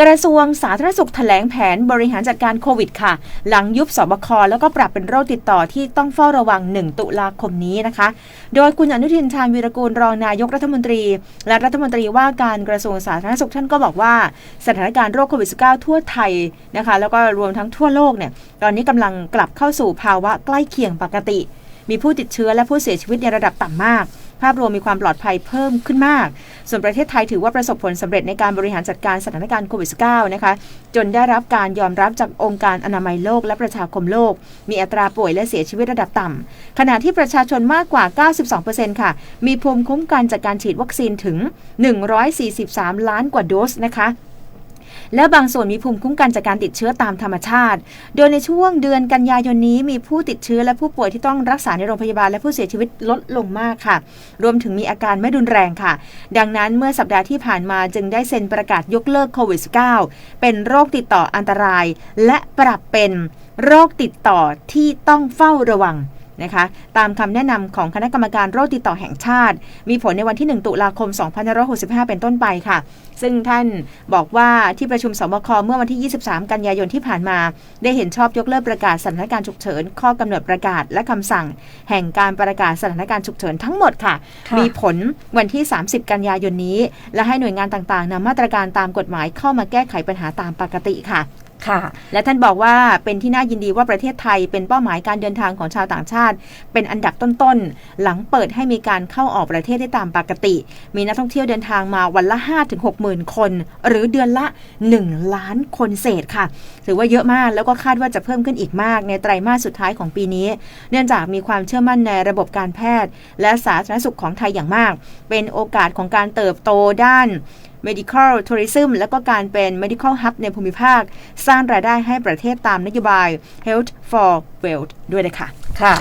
กระทรวงสาธารณสุขแถลงแผนบริหารจัดการโควิดค่ะ หลังยุบสบคแล้วก็ปรับเป็นโรคติดต่อที่ต้องเฝ้าระวัง 1 ตุลาคมนี้นะคะ โดยคุณอนุทินชาญวีรกูลรองนายกรัฐมนตรี และรัฐมนตรีว่าการกระทรวงสาธารณสุขท่านก็บอกว่า สถานการณ์โรคโควิด -19 ทั่วไทยนะคะ แล้วก็รวมทั้งทั่วโลกเนี่ยตอนนี้กำลังกลับเข้าสู่ภาวะใกล้เคียงปกติ มีผู้ติดเชื้อและผู้เสียชีวิตในระดับต่ำมาก ภาพรวมมีความปลอดภัยเพิ่มขึ้นมาก ส่วนประเทศไทยถือว่าประสบผลสำเร็จในการบริหารจัดการสถานการณ์โควิด -19 นะคะ จนได้รับการยอมรับจากองค์การอนามัยโลกและประชาคมโลก มีอัตราป่วยและเสียชีวิตระดับต่ำขณะที่ประชาชนมากกว่า 92%ค่ะ มีภูมิคุ้มกันจากการฉีดวัคซีนถึง 143 ล้านกว่าโดสนะคะ และบางส่วนมีภูมิคุ้มกันจากการติดเชื้อตามธรรมชาติ โดยในช่วงเดือนกันยายนนี้มีผู้ติดเชื้อและผู้ป่วยที่ต้องรักษาในโรงพยาบาลและผู้เสียชีวิตลดลงมากค่ะ รวมถึงมีอาการไม่รุนแรงค่ะ ดังนั้นเมื่อสัปดาห์ที่ผ่านมาจึงได้เซ็นประกาศยกเลิกโควิด -19 เป็นโรคติดต่ออันตราย และปรับเป็นโรคติดต่อที่ต้องเฝ้าระวัง นะคะตามคำแนะนำของคณะกรรมการโรคติดต่อแห่งชาติ มีผลในวันที่ 1 ตุลาคม 2565 เป็นต้นไปค่ะ ซึ่งท่านบอกว่าที่ประชุมสบคเมื่อวันที่ 23 กันยายนที่ผ่านมา ได้เห็นชอบยกเลิกประกาศสถานการณ์ฉุกเฉิน ข้อกำหนดประกาศและคำสั่ง แห่งการประกาศสถานการณ์ฉุกเฉินทั้งหมดค่ะค่ะ มีผลวันที่ 30 กันยายนนี้ และให้หน่วยงานต่างๆนำมาตรการตามกฎหมายเข้ามาแก้ไขปัญหาตามปกติค่ะ ค่ะ และท่านบอกว่าเป็นที่น่ายินดีว่าประเทศไทย เป็นเป้าหมายการเดินทางของชาวต่างชาติ เป็นอันดับต้นๆ หลังเปิดให้มีการเข้าออกประเทศได้ตามปกติ มีนักท่องเที่ยวเดินทางมาวันละ 5-6หมื่นคน หรือเดือนละ 1 ล้านคนเศษค่ะ ถือว่าเยอะมากแล้วก็คาดว่าจะเพิ่มขึ้นอีกมากในไตรมาสสุดท้ายของปีนี้ เนื่องจากมีความเชื่อมั่นในระบบการแพทย์ และสาธารณสุขของไทยอย่างมาก เป็นโอกาสของการเติบโตด้าน medical tourism และก็การเป็น medical hub ในภูมิภาค สร้างรายได้ให้ประเทศตามนโยบาย health for wealth ด้วยนะคะค่ะ